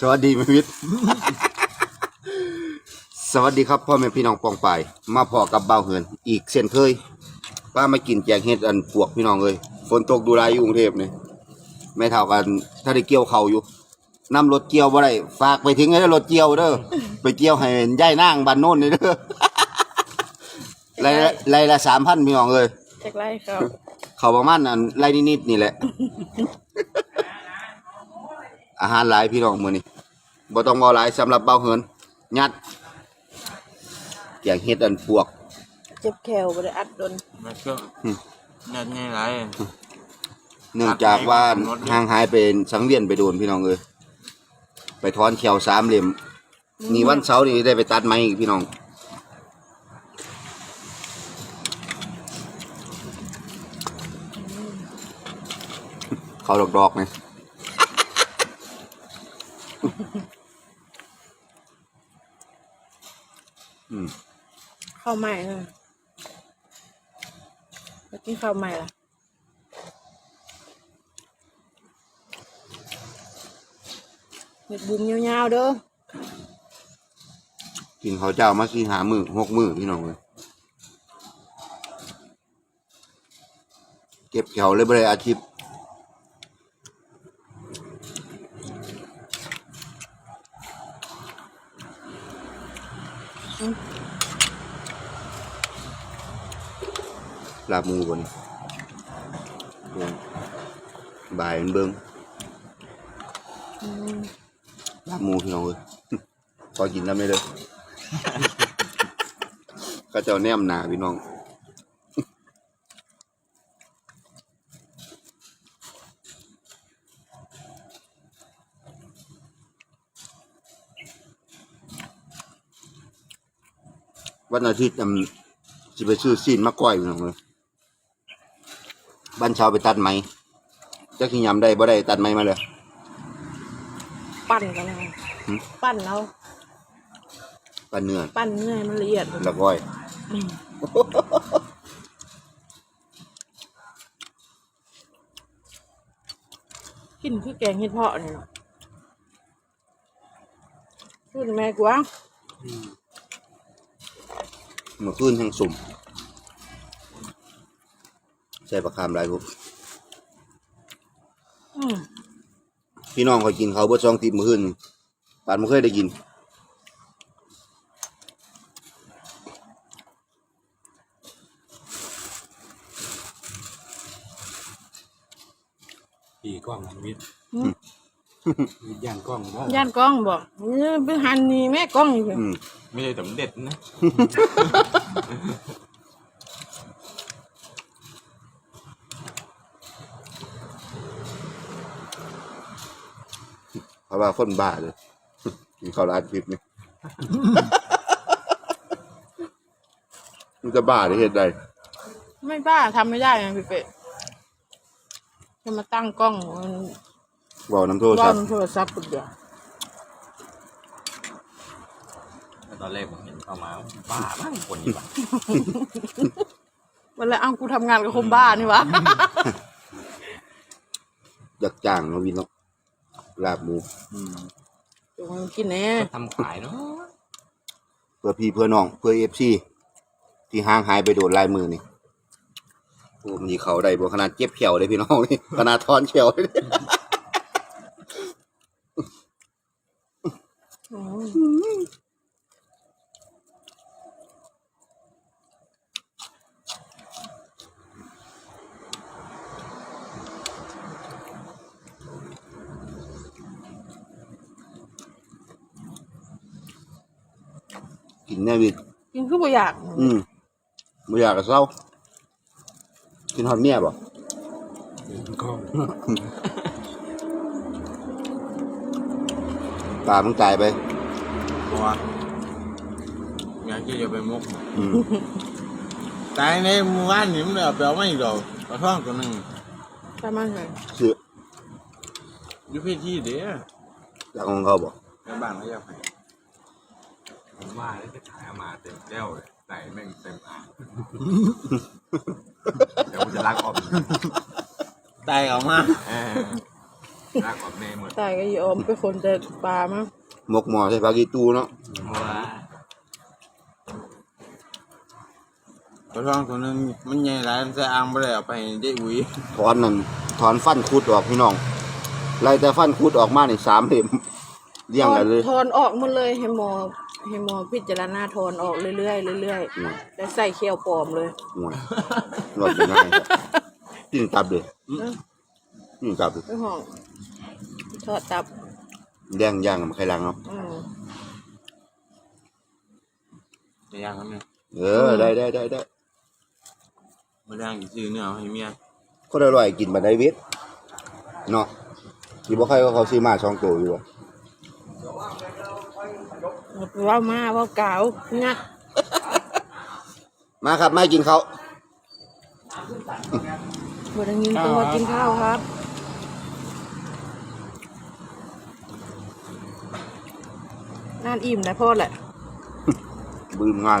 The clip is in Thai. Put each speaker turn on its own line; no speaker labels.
สวัสดีแม่วิทย์สวัสดีครับพ่อแม่พี่น้องปองปายมาพอกับเบาวเหิน อีกเช่นเคย ป้ามากินแกงเห็ดอันปวกพี่น้องเลยฝนตกดูไรอยู่กรุงเทพนี่แม่เท่ากันถ้าได้เกี่ยวเขาวอยู่นำรถเกี่ยวบ่ได้ฝากไปทิ้งให้รถเกี่ยวเด้อไปเกี่ยวให้ย่ายนางบ้านโน้นนี่เด้อไรละไรละสามพันพี่น้องเลย
จากไรครับ
เขาประมาณอันไรนิดๆนี่แหละ อาหารหลายพี่น้องมื้อนี้บ่ต้องเว้าหลายสำหรับเบาเหินยัดแกงเฮ็ดอันปวก
เจ็บแขวบ่ได้อัดโดน
มันก็
อืม
นัดง่ายไร
เนื่องจากว่าห่างหายเป็นสังเวียนไปโดนพี่น้องเอ้ยไปถอนเขียวสามเหลี่ยมนี่วันเสาร์นี่ได้ไปตัดไม้อีกพี่น้อง เขาดอกๆนี่ อืม
ข้าวใหม่เลยไปกินข้าวใหม่ล่ะเห็ดบุ้มยาวๆเด้อ
กินข้าวเจ้ามาสี่หามือหกมือพี่น้องเลยเก็บเขียวเลยบ่ได้อาชีพ ลาบหมูบนบิ่งบ่ายเป็นเบิ้งลาบหมูพี่น้องเลยพอกินแล้วไม่เลยก็จะแนมหนาพี่น้อง วันอาทิตย์อืมสิไปซื้อซีนมาก้อยพี่น้องเลยบ้านเชาวไปตัดไหมจักขี้ยำได้บ่ได้ตัดไหมมาเลย
ปั้นกันเลย
หืม
ปั้นแล้ว
ปันเนื้อ
ปั้นเนื้อให้มันละเอียด
แล้วก้อย
อืมกินคือแกงเห็ดเพาะเนี่ยเนาะพูดแม่กวาง
เมื่อคืนทั้งสุ่ม ใส่ประคามหลายพวก
อืม
พี่น้องคอยกินเขาวเบ่ซองติดมื้อคืนนี่ปานบ่เคยได้กิน
ปีกล้องวิทย์วิทย์ย่างกล้องว่า
ย่านกล้องบอกเออไปหันนี่แม่กล้องอีกเหรอ
อืม
ไม่ใช่สำเร็จนะ
เพราะว่าคนบ้าเลยกินข้าวร้านพิษนี่ มันจะบ้าได้เฮ็ดได้
ไม่บ้าทำไม่ได้ไงพี่เป็ดจะมาตั้งกล้องมัน
เว้าน้ำโทษ
กล้
ค
อ
รับ
งโทรศัพท์ปุ๊บเดียว
ตอนแรกผมเห็นเข้ามาบ้าบ้างคนนี้บ้า
วันแล้วเอ้ากูทำงานกับคนบ้านี่วะ
อยากจ้างเนาะวินเนาะลาบหมู
จงมันกินแน่
ทำขายเนาะ
เพื่อพี่เพื่อน้องเพื่อ FC ที่ห่างหายไปโดนลายมือนี่โอ้มีเขาได้บ่ขนาดเจ็บเขียวเลยพี่น้องนี่ ขนาดทอนเขียวเลย
อืม
กินแน่วิน
กินคือบ่อยาก
อืมบ่อยากกับเศร้า กินฮอดเมียบ่
เป็นกล้อง
ตามึงตายไป
เพราะว่าอยากที่จะไปมุก
อืม
ตายในหมู่บ้านนี่มันเอาไปเอาไม่ดอกกระท่องตัวหนึ่ง
ประมาณไหน
คือ
อยู่พี่ที่เด้อ
อยากของเขาบ่
ในบ้านเขาอยากให้ผม ว่าแล้วจะขายเอามาเต็มแก้วเลยใส่แม่งเต็มอ่างเดี๋ยวกูจะรักออกตายออกมาลากกับแม่หมด
ตายก็ยอมเป็นคนแต่ปลามั้ง
หมกหมอใส่ปลากีตูเนาะ
ว้าตัวทองตัวหนึงมันใหญ่หลายมันใส่อ่างบ่ได้เอาไปให้ได้อุ้ย
ถอนนั่นถอนฟันคุดออกพี่น้องไล่แต่ฟันคุดออกมาในสามเล่มเลี้ยงกันเลย
ถอนออกหมดเลยให้หมอ ให้หมอพิจารณาถอนออกเรื่อยๆเรื่อย
อืม
ๆแล้วใส่เคี้ยวปลอมเลย
ห่วยรอดอยู่ง่ายกินตับเลยกินตับเลย
ไปห้องทอดตับ
แดงย่างมันใครล้างเนาะ
อืม
จะย่างครับเนี่ย
เออได้ได้ได้ได้
มาย่างอีกซื้อเนื้อเอาให้เมีย
คนอร่อยกินบันไดเวทเนาะที่บ่ใครก็เขาซื้อมาสองตัวอยู่อะ
เว่ามาเว่ากล่าวงัด
มาครับมากินเขาว
บไดยินตัวกินข้าวครับนานอิ่มนะพ่อแหละ
บืมงาน